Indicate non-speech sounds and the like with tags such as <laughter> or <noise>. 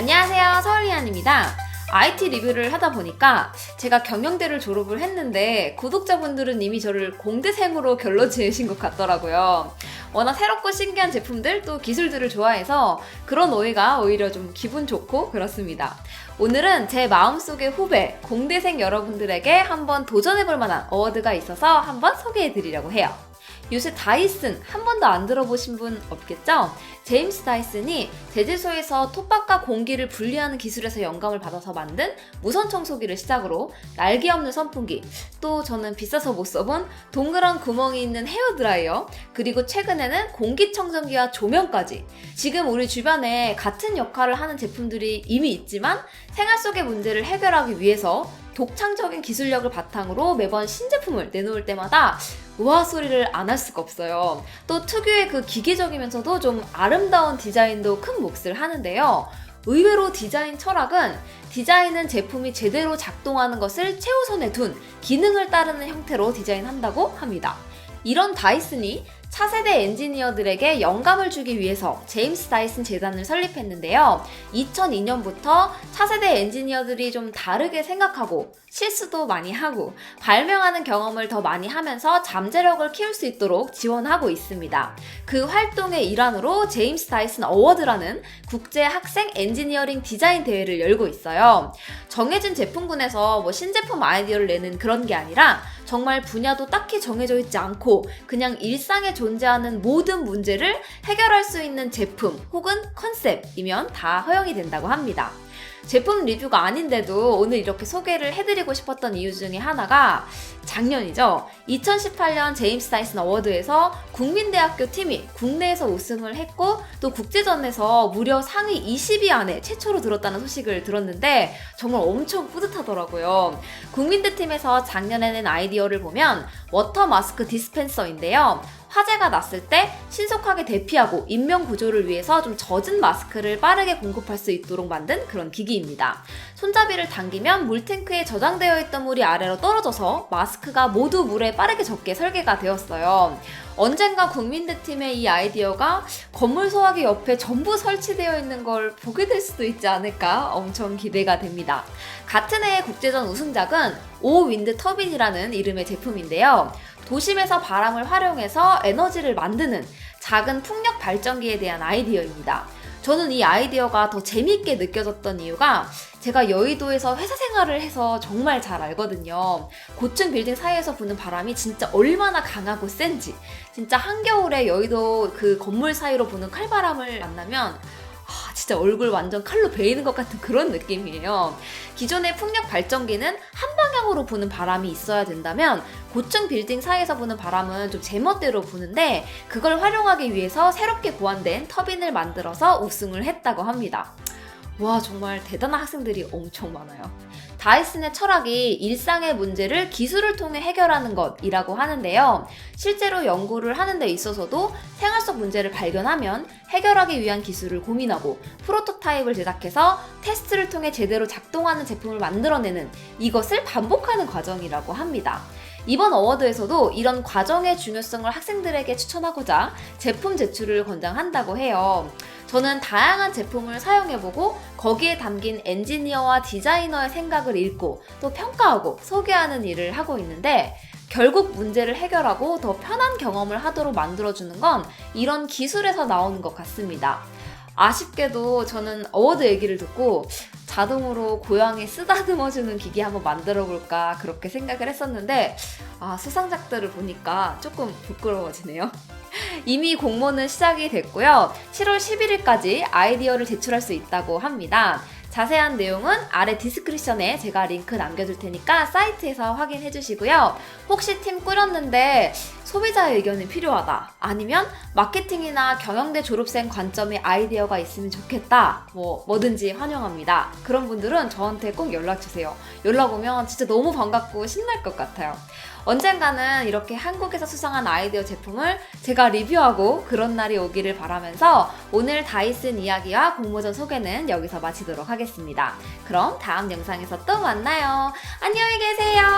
안녕하세요. 서울리안입니다. IT 리뷰를 하다 보니까 제가 경영대를 졸업을 했는데 구독자분들은 이미 저를 공대생으로 결로 지으신 것 같더라고요. 워낙 새롭고 신기한 제품들 또 기술들을 좋아해서 그런 오해가 오히려 좀 기분 좋고 그렇습니다. 오늘은 제 마음속의 후배 공대생 여러분들에게 한번 도전해볼 만한 어워드가 있어서 한번 소개해드리려고 해요. 요새 다이슨 한 번도 안 들어보신 분 없겠죠? 제임스 다이슨이 제재소에서 톱밥과 공기를 분리하는 기술에서 영감을 받아서 만든 무선 청소기를 시작으로 날개 없는 선풍기, 또 저는 비싸서 못 써본 동그란 구멍이 있는 헤어드라이어, 그리고 최근에는 공기청정기와 조명까지 지금 우리 주변에 같은 역할을 하는 제품들이 이미 있지만 생활 속의 문제를 해결하기 위해서 독창적인 기술력을 바탕으로 매번 신제품을 내놓을 때마다 우와 소리를 안 할 수가 없어요. 또 특유의 그 기계적이면서도 좀 아름다운 디자인도 큰 몫을 하는데요. 의외로 디자인 철학은 디자인은 제품이 제대로 작동하는 것을 최우선에 둔 기능을 따르는 형태로 디자인한다고 합니다. 이런 다이슨이 차세대 엔지니어들에게 영감을 주기 위해서 제임스 다이슨 재단을 설립했는데요. 2002년부터 차세대 엔지니어들이 좀 다르게 생각하고 실수도 많이 하고 발명하는 경험을 더 많이 하면서 잠재력을 키울 수 있도록 지원하고 있습니다. 그 활동의 일환으로 제임스 다이슨 어워드라는 국제 학생 엔지니어링 디자인 대회를 열고 있어요. 정해진 제품군에서 뭐 신제품 아이디어를 내는 그런 게 아니라 정말 분야도 딱히 정해져 있지 않고 그냥 일상에 존재하는 모든 문제를 해결할 수 있는 제품 혹은 컨셉이면 다 허용이 된다고 합니다. 제품 리뷰가 아닌데도 오늘 이렇게 소개를 해드리고 싶었던 이유 중에 하나가 작년이죠. 2018년 제임스 다이슨 어워드에서 국민대학교 팀이 국내에서 우승을 했고 또 국제전에서 무려 상위 20위 안에 최초로 들었다는 소식을 들었는데 정말 엄청 뿌듯하더라고요. 국민대 팀에서 작년에 낸 아이디어를 보면 워터 마스크 디스펜서인데요. 화재가 났을 때 신속하게 대피하고 인명 구조를 위해서 좀 젖은 마스크를 빠르게 공급할 수 있도록 만든 그런 기기입니다. 손잡이를 당기면 물탱크에 저장되어 있던 물이 아래로 떨어져서 마스크가 모두 물에 빠르게 젖게 설계가 되었어요. 언젠가 국민대 팀의 이 아이디어가 건물 소화기 옆에 전부 설치되어 있는 걸 보게 될 수도 있지 않을까 엄청 기대가 됩니다. 같은 해의 국제전 우승작은 오 윈드 터빈이라는 이름의 제품인데요. 도심에서 바람을 활용해서 에너지를 만드는 작은 풍력 발전기에 대한 아이디어입니다. 저는 이 아이디어가 더 재미있게 느껴졌던 이유가 제가 여의도에서 회사 생활을 해서 정말 잘 알거든요. 고층 빌딩 사이에서 부는 바람이 진짜 얼마나 강하고 센지. 진짜 한겨울에 여의도 그 건물 사이로 부는 칼바람을 만나면 아, 진짜 얼굴 완전 칼로 베이는 것 같은 그런 느낌이에요. 기존의 풍력 발전기는 한 방향으로 부는 바람이 있어야 된다면 고층 빌딩 사이에서 부는 바람은 좀 제멋대로 부는데 그걸 활용하기 위해서 새롭게 보완된 터빈을 만들어서 우승을 했다고 합니다. 와 정말 대단한 학생들이 엄청 많아요. 다이슨의 철학이 일상의 문제를 기술을 통해 해결하는 것이라고 하는데요. 실제로 연구를 하는 데 있어서도 생활 속 문제를 발견하면 해결하기 위한 기술을 고민하고 프로토타입을 제작해서 테스트를 통해 제대로 작동하는 제품을 만들어내는 이것을 반복하는 과정이라고 합니다. 이번 어워드에서도 이런 과정의 중요성을 학생들에게 추천하고자 제품 제출을 권장한다고 해요. 저는 다양한 제품을 사용해보고 거기에 담긴 엔지니어와 디자이너의 생각을 읽고 또 평가하고 소개하는 일을 하고 있는데 결국 문제를 해결하고 더 편한 경험을 하도록 만들어주는 건 이런 기술에서 나오는 것 같습니다. 아쉽게도 저는 어워드 얘기를 듣고 자동으로 고양이 쓰다듬어주는 기기 한번 만들어 볼까 그렇게 생각을 했었는데 아, 수상작들을 보니까 조금 부끄러워지네요. <laughs> 이미 공모는 시작이 됐고요. 7월 11일까지 아이디어를 제출할 수 있다고 합니다. 자세한 내용은 아래 디스크립션에 제가 링크 남겨둘 테니까 사이트에서 확인해 주시고요. 혹시 팀 꾸렸는데 소비자의 의견이 필요하다. 아니면 마케팅이나 경영대 졸업생 관점의 아이디어가 있으면 좋겠다. 뭐, 뭐든지 환영합니다. 그런 분들은 저한테 꼭 연락주세요. 연락 오면 진짜 너무 반갑고 신날 것 같아요. 언젠가는 이렇게 한국에서 수상한 아이디어 제품을 제가 리뷰하고 그런 날이 오기를 바라면서 오늘 다이슨 이야기와 공모전 소개는 여기서 마치도록 하겠습니다. 그럼 다음 영상에서 또 만나요. 안녕히 계세요.